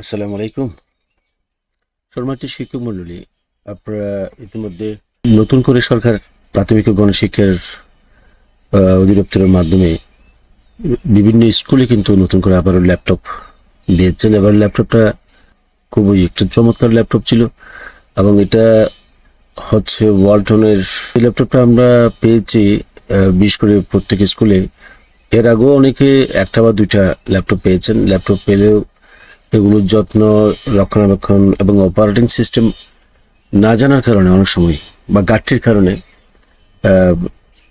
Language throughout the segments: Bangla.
আসসালামু আলাইকুম। সম্মানিত শিক্ষক মণ্ডলী আপনারা ইতিমধ্যে নতুন করে সরকার প্রাথমিক গণশিক্ষার অধিদপ্তরের মাধ্যমে বিভিন্ন স্কুলে কিন্তু নতুন করে আবারও ল্যাপটপ দিয়েছেন। এবার ল্যাপটপটা খুবই একটা চমৎকার ল্যাপটপ ছিল এবং এটা হচ্ছে ওয়ালটনের ল্যাপটপটা আমরা পেয়েছি বিশেষ করে প্রত্যেক স্কুলে। এর আগেও অনেকে একটা বা দুইটা ল্যাপটপ পেয়েছেন। ল্যাপটপ পেলেও এগুলোর যত্ন রক্ষণাবেক্ষণ এবং অপারেটিং সিস্টেম না জানার কারণে অনেক সময় বা গাঠটির কারণে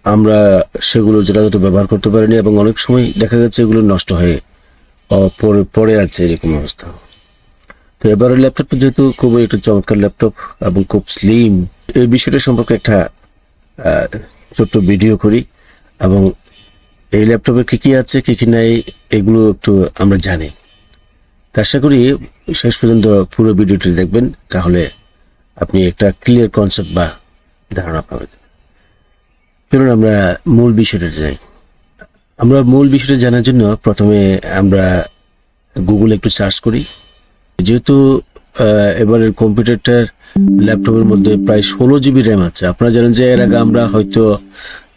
আমরা সেগুলো যথাযথ ব্যবহার করতে পারিনি এবং অনেক সময় দেখা গেছে এগুলো নষ্ট হয়ে আহ, পড়ে আছে এরকম অবস্থা। তো এবারে ল্যাপটপটা যেহেতু খুবই একটা চমৎকার ল্যাপটপ এবং খুব স্লিম এই বিষয়টা সম্পর্কে একটা ছোট্ট ভিডিও করি এবং এই ল্যাপটপে কী কী আছে কী কী নাই এগুলো একটু আমরা জানি। আশা করি শেষ পর্যন্ত পুরো ভিডিওটি দেখবেন, তাহলে আপনি একটা ক্লিয়ার কনসেপ্ট বা ধারণা পাবেন। চলুন আমরা মূল বিষয়টা যাই আমরা মূল বিষয়টা জানার জন্য প্রথমে আমরা গুগলে একটু সার্চ করি। যেহেতু এবারের কম্পিউটারটার ল্যাপটপের মধ্যে প্রায় ষোলো জিবি র্যাম আছে। আপনারা জানেন যে এর আগে আমরা হয়তো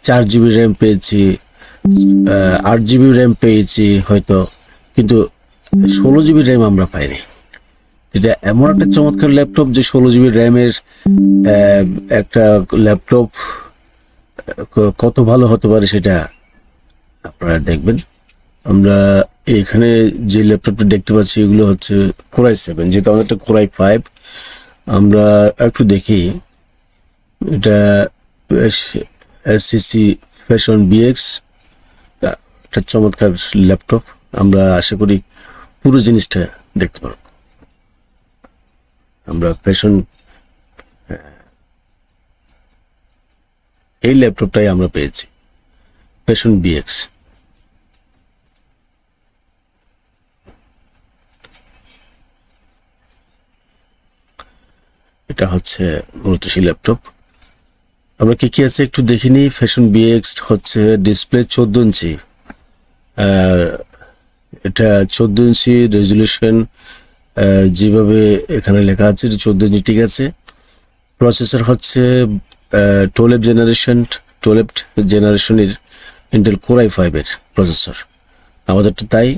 চার জিবি র্যাম পেয়েছি আট জিবি র্যাম পেয়েছি হয়তো। কিন্তু ষোলো জিবি র্যাম আমরা পাইনি। এটা এমন একটা চমৎকার ল্যাপটপ যে ষোলো জিবি র্যামের একটা ল্যাপটপ কত ভালো হতে পারে সেটা আপনারা দেখবেন। আমরা এখানে যে ল্যাপটপটা দেখতে পাচ্ছি এগুলো হচ্ছে কোরাই সেভেন যেহেতু আমাদের একটা কোরাই ফাইভ আমরা একটু দেখি। এটা এসসিসি ফ্যাশন বিএক্স একটা চমৎকার ল্যাপটপ। আমরা আশা করি পুরো জিনিসটা দেখতে পারব আমরা ফ্যাশন এই ল্যাপটপটাই আমরা পেয়েছি। ফ্যাশন বিএক্স এটা হচ্ছে মূলত সেই ল্যাপটপ। আমরা কি কি আছে একটু দেখিনি। ফ্যাশন বিএক্স হচ্ছে ডিসপ্লে চোদ্দ ইঞ্চি। এটা চোদ্দ ইঞ্চি রেজলিউশন যেভাবে এখানে লেখা আছে, এটা চোদ্দ ইঞ্চি, ঠিক আছে। প্রসেসর হচ্ছে টুয়েলভ জেনারেশন টুয়েলভ জেনারেশনের ইন্টেল কোরাই ফাইভের প্রসেসর আমাদেরটা তাই।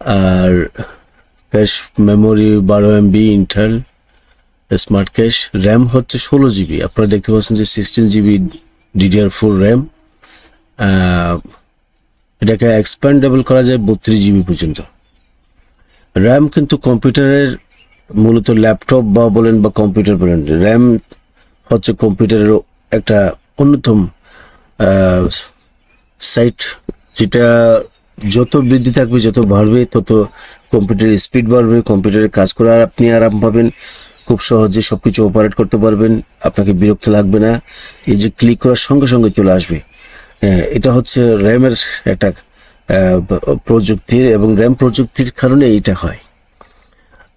আর ক্যাশ মেমোরি বারো MB Intel smart cache RAM হচ্ছে ষোলো জিবি আপনারা দেখতে পাচ্ছেন যে sixteen GB DDR four RAM এটাকে এক্সপ্যান্ডেবল করা যায় বত্রিশ জিবি পর্যন্ত। র্যাম কিন্তু কম্পিউটারের, মূলত ল্যাপটপ বা বলেন বা কম্পিউটার বলেন র্যাম হচ্ছে কম্পিউটারের একটা অন্যতম সাইট যেটা যত বৃদ্ধি থাকবে, যত বাড়বে, তত কম্পিউটারের স্পিড বাড়বে কম্পিউটারে কাজ করার আপনি আরাম পাবেন, খুব সহজে সব কিছু অপারেট করতে পারবেন, আপনাকে বিরক্ত লাগবে না, এই যে ক্লিক করার সঙ্গে সঙ্গে চলে আসবে। এটা হচ্ছে র্যামের একটা প্রযুক্তির এবং র্যাম প্রযুক্তির কারণে এটা হয়।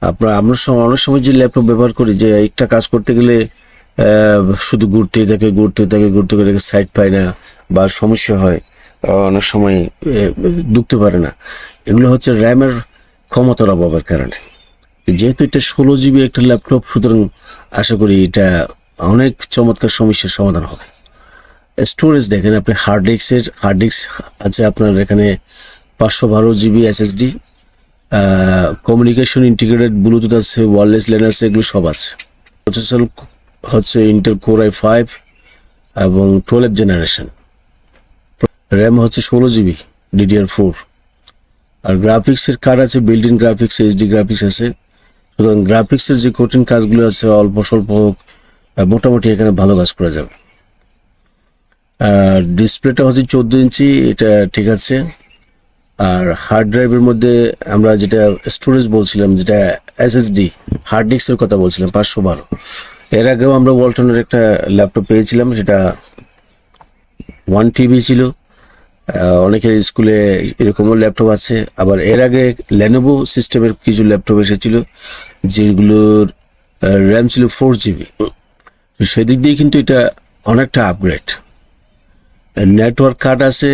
আপনার আমরা সময় অনেক সময় যে ল্যাপটপ ব্যবহার করি যে একটা কাজ করতে গেলে শুধু ঘুরতেই থাকে, ঘুরতে থাকে ঘুরতে থাকে সাইড পায় না বা সমস্যা হয় অনেক সময় ঢুকতে পারে না। এগুলো হচ্ছে র্যামের ক্ষমতার অভাবের কারণে। যেহেতু এটা ষোলো জিবি একটা ল্যাপটপ, সুতরাং আশা করি এটা অনেক চমৎকার সমস্যার সমাধান হবে। স্টোরেজ দেখেন আপনি হার্ড ডিস্কের হার্ড ডিস্ক আছে আপনার এখানে পাঁচশো বারো GB SSD communication integrated Bluetooth আছে ওয়ারলেস ল্যান আছে, এগুলো সব আছে। প্রসেসর হচ্ছে ইন্টেল কোর আই ফাইভ এবং টুয়েলভ জেনারেশন র্যাম হচ্ছে ষোলো জিবি ডিডিআর ফোর আর গ্রাফিক্সের কার্ড আছে built in graphics HD graphics আছে। সুতরাং গ্রাফিক্সের যে কঠিন কাজগুলো আছে, অল্প স্বল্প হোক মোটামুটি এখানে ভালো কাজ করা যাবে। আর ডিসপ্লেটা হচ্ছে চোদ্দ ইঞ্চি এটা ঠিক আছে। আর হার্ড ড্রাইভের মধ্যে আমরা যেটা স্টোরেজ বলছিলাম, যেটা এসএসডি হার্ড ডিস্কের কথা বলছিলাম, পাঁচশো বারো। এর আগেও আমরা ওয়ালটনের একটা ল্যাপটপ পেয়েছিলাম, সেটা ওয়ান টিবি ছিল। অনেকের স্কুলে এরকমও ল্যাপটপ আছে। আবার এর আগে ল্যানোভো সিস্টেমের কিছু ল্যাপটপ এসেছিল, যেগুলোর র্যাম ছিল ফোর জিবি সেদিক দিয়ে কিন্তু এটা অনেকটা আপগ্রেড নেটওয়ার্ক কার্ড আছে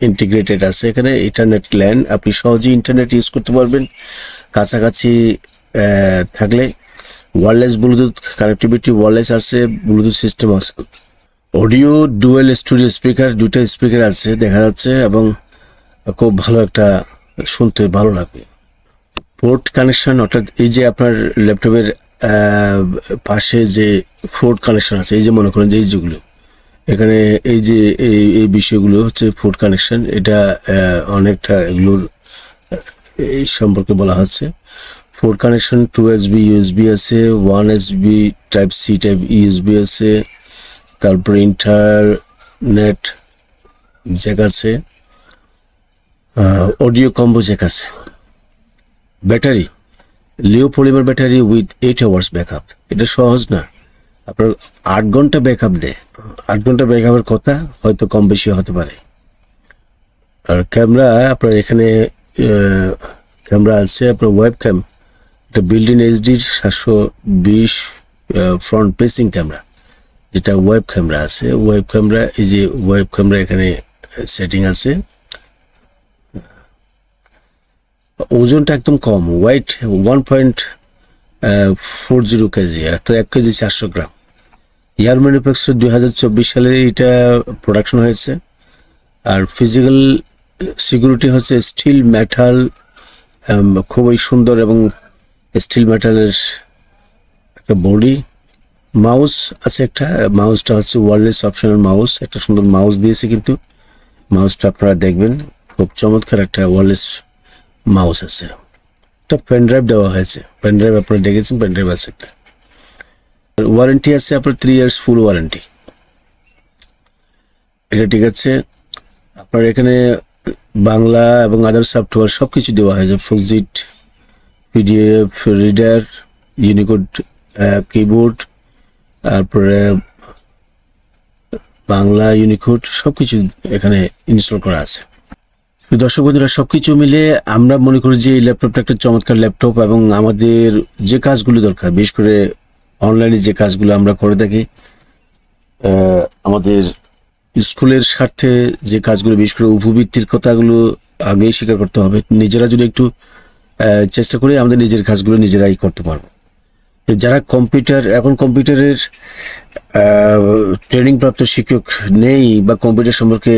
ইন্টিগ্রেটেড আছে, এখানে ইন্টারনেট ল্যান আপনি সহজেই ইন্টারনেট ইউজ করতে পারবেন। কাছাকাছি থাকলে ওয়্যারলেস ব্লুটুথ কানেক্টিভিটি ওয়ারলেস আছে ব্লুটুথ সিস্টেম আছে। অডিও ডুয়েল স্টুডিও স্পিকার দুটো স্পিকার আছে, দেখা যাচ্ছে, এবং খুব ভালো একটা, শুনতে ভালো লাগবে পোর্ট কানেকশন অর্থাৎ এই যে আপনার ল্যাপটপের পাশে যে পোর্ট কানেকশন আছে, এই যে মনে করেন যে এই যেগুলো এখানে এই যে এই এই বিষয়গুলো হচ্ছে ফুড কানেকশন এটা অনেকটা এগুলোর এই সম্পর্কে বলা হচ্ছে। Port connection two X B USB আছে one S B type C type USB আছে, তারপরে ইন্টারনেট জ্যাক আছে অডিও কম্বো জ্যাক আছে। Battery leo polymer battery with eight hours backup এটা সহজ না। আপনার আট ঘণ্টা ব্যাকআপ দেয়। আট ঘণ্টা ব্যাকআপের কথা হয়তো কম বেশি হতে পারে। আর ক্যামেরা আপনার এখানে ক্যামেরা আছে আপনার ওয়েব ক্যাম এটা বিল্ডিং এইচডির সাতশো বিশ ফ্রন্ট পেসিং ক্যামেরা যেটা ওয়েব ক্যামেরা আছে ওয়েব ক্যামেরা এই যে ওয়েব ক্যামেরা এখানে সেটিং আছে। ওজনটা একদম কম weight one point four zero KG একটা এক কেজি চারশো গ্রাম। ইয়ার ম্যানুফ্যাকচার দুই হাজার চব্বিশ সালে এটা প্রোডাকশন হয়েছে। আর ফিজিক্যাল সিকিউরিটি হচ্ছে স্টিল মেটাল খুবই সুন্দর এবং স্টিল মেটালের একটা বডি মাউস আছে একটা মাউসটা হচ্ছে ওয়ারলেস অপশনাল মাউস একটা সুন্দর মাউস দিয়েছে কিন্তু। মাউসটা আপনারা দেখবেন, খুব চমৎকার একটা ওয়ারলেস মাউস আছে। একটা পেন ড্রাইভ দেওয়া হয়েছে। পেন ড্রাইভ আপনারা দেখেছেন পেন ড্রাইভ আছে একটা। ওয়ারেন্টি আছে আপনার থ্রি ইয়ার্স ফুল ওয়ারেন্টি এটা ঠিক আছে। আপনার এখানে বাংলা এবং আদার সফটওয়্যার সব কিছু দেওয়া হয়েছে। Foxit PDF reader Unicode keyboard তারপরে বাংলা ইউনিকোড সব কিছু এখানে ইনস্টল করা আছে। দর্শক বন্ধুরা, সবকিছু মিলে আমরা মনে করি যে এই ল্যাপটপটা একটা চমৎকার ল্যাপটপ এবং আমাদের যে কাজগুলো দরকার, বিশেষ করে অনলাইনে যে কাজগুলো আমরা করে থাকি আমাদের স্কুলের স্বার্থে যে কাজগুলো, বিশেষ করে উপবৃত্তির কথাগুলো আগেই স্বীকার করতে হবে। নিজেরা যদি একটু চেষ্টা করে আমাদের নিজের কাজগুলো নিজেরাই করতে পারব। যারা কম্পিউটার, এখন কম্পিউটারের ট্রেনিং প্রাপ্ত শিক্ষক নেই বা কম্পিউটার সম্পর্কে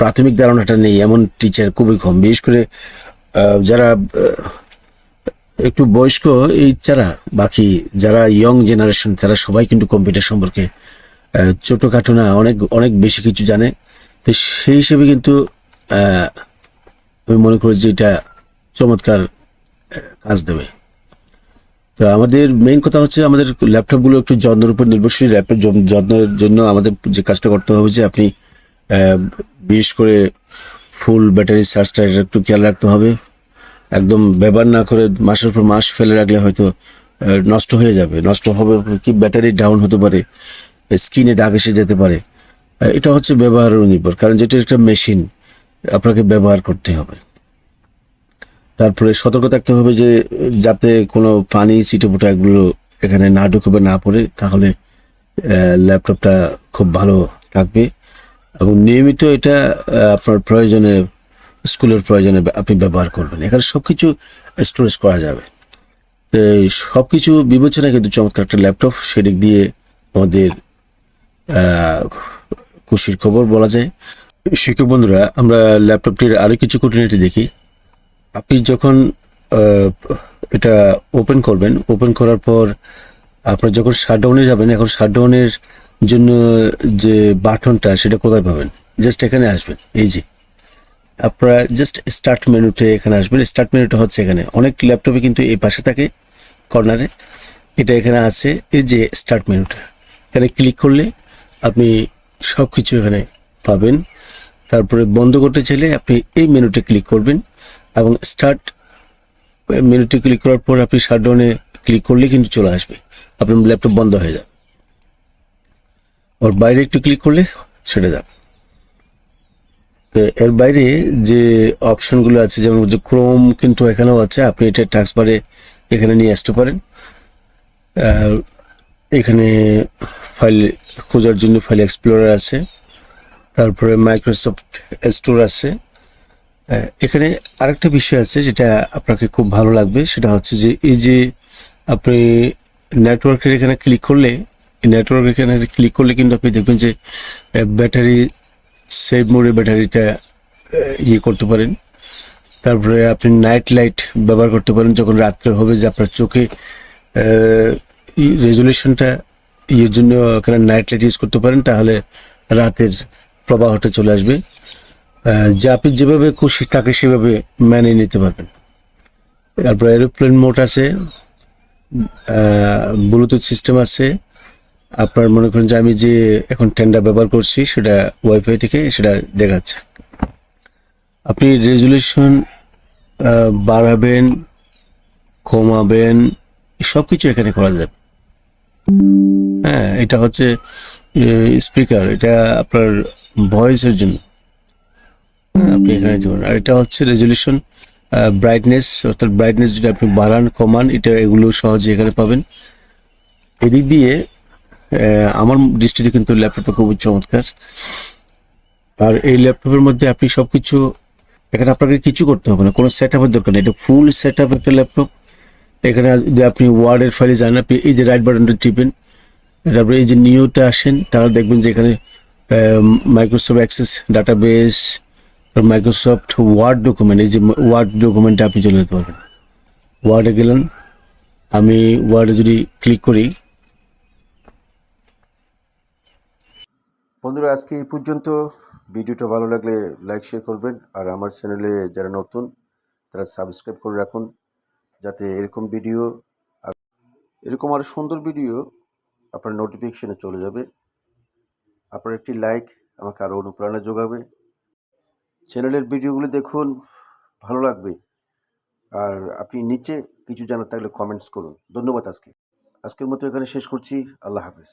প্রাথমিক ধারণাটা নেই, এমন টিচার খুবই কম। বিশেষ করে যারা একটু বয়স্ক এই যারা, বাকি যারা ইয়ং জেনারেশন তারা সবাই কিন্তু কম্পিউটার সম্পর্কে ছোটখাটো না, অনেক অনেক বেশি কিছু জানে। তো সেই হিসেবে কিন্তু আমি মনে করি যে এটা চমৎকার কাজ দেবে। তো আমাদের মেইন কথা হচ্ছে আমাদের ল্যাপটপগুলো একটু যত্নের উপর নির্ভরশীল ল্যাপটপ যত্নের জন্য আমাদের যে কাজটা করতে হবে যে আপনি বিশেষ করে ফুল ব্যাটারি চার্জটা এটা একটু খেয়াল রাখতে হবে। একদম ব্যবহার না করে মাসের পর মাস ফেলে রাখলে হয়তো নষ্ট হয়ে যাবে। নষ্ট হবে কি ব্যাটারি ডাউন হতে পারে, স্ক্রিনে দাগ এসে যেতে পারে। এটা হচ্ছে ব্যবহারের নির্ভর কারণ যেটা একটা মেশিন, আপনাকে ব্যবহার করতে হবে। তারপরে সতর্ক থাকতে হবে যে, যাতে কোনো পানি চিটেপোটা এগুলো এখানে না ঢুকবে না পড়ে, তাহলে ল্যাপটপটা খুব ভালো থাকবে। এবং নিয়মিত এটা আপনার প্রয়োজনে, স্কুলের প্রয়োজনে আপনি ব্যবহার করবেন। এখানে সব কিছু স্টোরেজ করা যাবে। সব কিছু বিবেচনায় কিন্তু চমৎকার একটা ল্যাপটপ সেদিক দিয়ে আমাদের খুশির খবর বলা যায়। শিক্ষক বন্ধুরা, আমরা ল্যাপটপটির আরও কিছু খুঁটিনাটি দেখি। আপনি যখন এটা ওপেন করবেন, ওপেন করার পর আপনার যখন শাটডাউনে যাবেন, এখন শাটডাউনের জন্য যে বাটনটা, সেটা কোথায় পাবেন? জাস্ট এখানে আসবেন। এই যে, আপনারা জাস্ট স্টার্ট মেনুতে এখানে আসবেন। স্টার্ট মেনুটা হচ্ছে এখানে। অনেক ল্যাপটপে কিন্তু এই পাশে থাকে কর্নারে এটা এখানে আছে। এই যে স্টার্ট মেনুটা। এখানে ক্লিক করলে আপনি সব কিছু এখানে পাবেন। তারপরে বন্ধ করতে চাইলে আপনি এই মেনুতে ক্লিক করবেন এবং স্টার্ট মেনুতে ক্লিক করার পর আপনি শাটডাউনে ক্লিক করলে কিন্তু চলে আসবে। আপনার ল্যাপটপ বন্ধ হয়ে যাবে। ওর বাইরে একটু ক্লিক করলে সেটা যাবে। এর বাইরে যে অপশনগুলো আছে, যেমন যে ক্রোম কিন্তু এখানেও আছে, আপনি এটা বারে এখানে নিয়ে আসতে পারেন। এখানে ফাইল খোঁজার জন্য ফাইল এক্সপ্লোরার আছে, তারপরে মাইক্রোসফট স্টোর আছে। এখানে আরেকটা বিষয় আছে যেটা আপনাকে খুব ভালো লাগবে, সেটা হচ্ছে যে এই যে আপনি নেটওয়ার্কের এখানে ক্লিক করলে নেটওয়ার্ক এখানে ক্লিক করলে কিন্তু আপনি দেখবেন যে ব্যাটারি সেভ মোডে ব্যাটারিটা ইয়ে করতে পারেন। তারপরে আপনি নাইট লাইট ব্যবহার করতে পারেন। যখন রাত্রে হবে যে আপনার চোখে রেজলিউশনটা ইয়ের জন্য এখানে নাইট লাইট ইউজ করতে পারেন, তাহলে রাতের প্রবাহটা চলে আসবে। যে আপনি যেভাবে খুশি তাকে সেভাবে মেনে নিতে পারবেন। তারপরে এরোপ্লেন মোড আছে ব্লুটুথ সিস্টেম আছে। আপনার মনে করেন যে আমি যে এখন টেন্ডার ব্যবহার করছি সেটা ওয়াইফাই থেকে সেটা দেখাচ্ছে। আপনি রেজলিউশন বাড়াবেন কমাবেন সব কিছু এখানে করা যাবে। হ্যাঁ এটা হচ্ছে স্পিকার এটা আপনার ভয়েসের জন্য। হ্যাঁ, আপনি এখানে পারেন আর এটা হচ্ছে রেজলিউশন ব্রাইটনেস অর্থাৎ ব্রাইটনেস যদি আপনি বাড়ান কমান এটা এগুলো সহজে এখানে পাবেন। এদিক দিয়ে আমার দৃষ্টিতে কিন্তু ল্যাপটপটা খুবই চমৎকার। আর এই ল্যাপটপের মধ্যে আপনি সব কিছু এখানে আপনাকে কিছু করতে হবে না, কোনো সেট আপের দরকার নেই। এটা ফুল সেট আপ একটা ল্যাপটপ। এখানে যদি আপনি ওয়ার্ডের ফাইলে যান, আপনি এই যে রাইট বাটনটা টিপেন, তারপরে এই যে নিউতে আসেন, তারা দেখবেন যে এখানে Microsoft access database Microsoft word document এই যে ওয়ার্ড ডকুমেন্টে আপনি চলে যেতে পারবেন। ওয়ার্ডে গেলেন, আমি ওয়ার্ডে যদি ক্লিক করি বন্ধুরা, আজকে এই পর্যন্ত। ভিডিওটা ভালো লাগলে লাইক শেয়ার করবেন। আর আমার চ্যানেলে যারা নতুন, তারা সাবস্ক্রাইব করে রাখুন, যাতে এরকম ভিডিও আর এরকম আরও সুন্দর ভিডিও আপনার নোটিফিকেশনে চলে যাবে। আপনার একটি লাইক আমাকে আরও অনুপ্রেরণা যোগাবে। চ্যানেলের ভিডিওগুলি দেখুন, ভালো লাগবে। আর আপনি নিচে কিছু জানার থাকলে কমেন্টস করুন। ধন্যবাদ আজকে। আজকের মতো এখানে শেষ করছি। আল্লাহ হাফেজ।